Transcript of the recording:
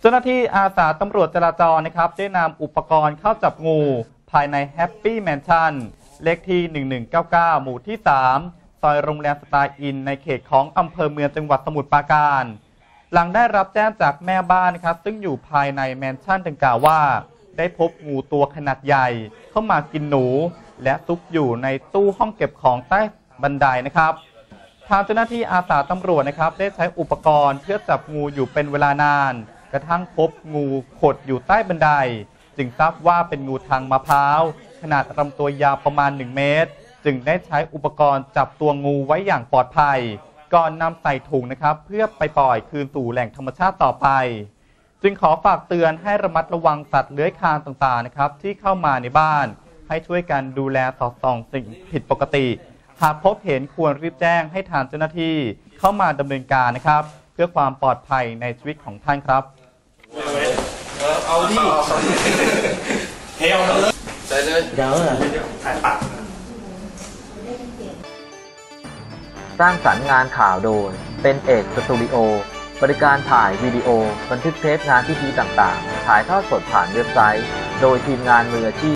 เจ้าหน้าที่อาสาตำรวจจราจรนะครับ ได้นำอุปกรณ์เข้าจับงู ภายในแฮปปี้แมนชั่นเลขที่ 1199 หมู่ที่ 3 ซอยโรงแรมสไตล์อิน ในเขตของอำเภอเมืองจังหวัดสมุทรปราการ หลังได้รับแจ้งจากแม่บ้านนะครับ ซึ่งอยู่ภายในแมนชั่นดังกล่าวว่า ได้พบงูตัวขนาดใหญ่ เข้ามากินหนู และซุกอยู่ในตู้ห้องเก็บของใต้บันไดนะครับทางเจ้าหน้าที่อาสาตำรวจนะครับ ได้ใช้อุปกรณ์เพื่อจับงูอยู่เป็นเวลานาน กระทั่งพบงูขดอยู่ใต้บันได จึงทราบว่าเป็นงูทางมะพร้าว ขนาดลำตัวยาวประมาณ 1 เมตร จึงได้ใช้อุปกรณ์จับตัวงูไว้อย่างปลอดภัย ก่อนนำใส่ถุงนะครับ เพื่อไปปล่อยคืนสู่แหล่งธรรมชาติต่อไป จึงขอฝากเตือนให้ระมัดระวังสัตว์เลื้อยคลานต่างๆนะครับ ที่เข้ามาในบ้าน ให้ช่วยกันดูแลสอดส่องสิ่งผิดปกติ หากพบเห็นควรรีบแจ้งให้ทางเจ้าหน้าที่เข้ามาดำเนินการนะครับ เพื่อความปลอดภัยในชีวิตของท่านครับ เอาดิเฮลเลยใส่เลยเดี๋ยวเหรอถ่ายปากสร้างสรรค์งานข่าวโดย เป็นเอกสตูดิโอ บริการถ่ายวิดีโอ บันทึกเทปงานพิธีต่างๆ ถ่ายทอดสดผ่านเว็บไซต์ โดยทีมงานมืออาชีพ